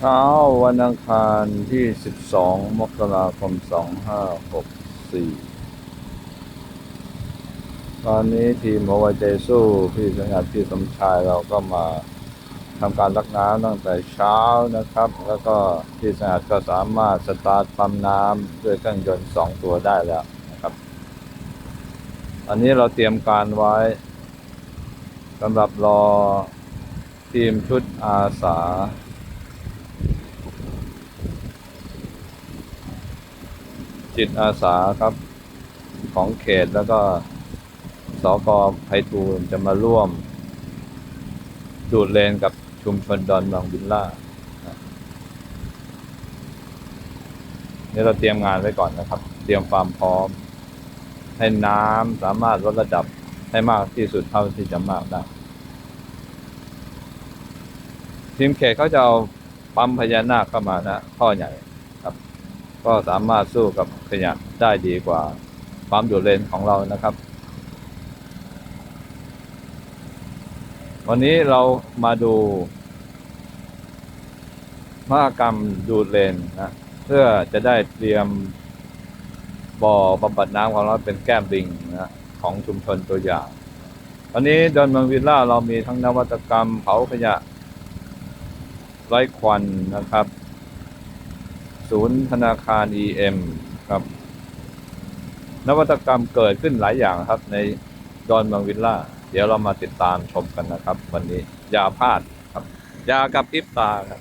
เช้าวันอังคารที่ 12 มกราคม 2564 ตอนนี้ทีมหัวใจสู้พี่สังกัดพี่สมชายเราก็มาทำการลักน้ำตั้งแต่เช้านะครับ แล้วก็พี่สังกัดก็สามารถสตาร์ทปั๊มน้ำด้วยเครื่องยนต์สองตัวได้แล้วนะครับ อันนี้เราเตรียมการไว้สำหรับรอทีมชุดอาสา จิตอาสาครับของเขตแล้วก็สกไพฑูรย์จะมาร่วม ดูดเลนกับชุมชนดอนเมืองวิลล่านี่เราเตรียมงานไว้ก่อนนะครับ เตรียมความพร้อม ให้น้ำสามารถลดระดับให้มากที่สุดเท่าที่จะมากได้ทีมเขตเขาจะเอาปั๊มพญานาคเข้ามานะท่อใหญ่ ก็สามารถสู้กับขยะได้ดีกว่าปั๊มดูดเลนของเรานะครับ วันนี้เรามาดูมหกรรมดูดเลนนะเพื่อจะได้เตรียมบ่อบำบัดน้ำของเราเป็นแก้มลิงนะของชุมชนตัวอย่างวันนี้ดอนเมืองวิลล่าเรามีทั้งนวัตกรรมเผาขยะไร้ควันนะครับ ศูนย์ธนาคาร EM ครับ นวัตกรรมเกิดขึ้นหลายอย่างครับ ในดอนบางวิลล่า เดี๋ยวเรามาติดตามชมกันนะครับ วันนี้อย่าพลาดครับอย่ากับพิบตาครับ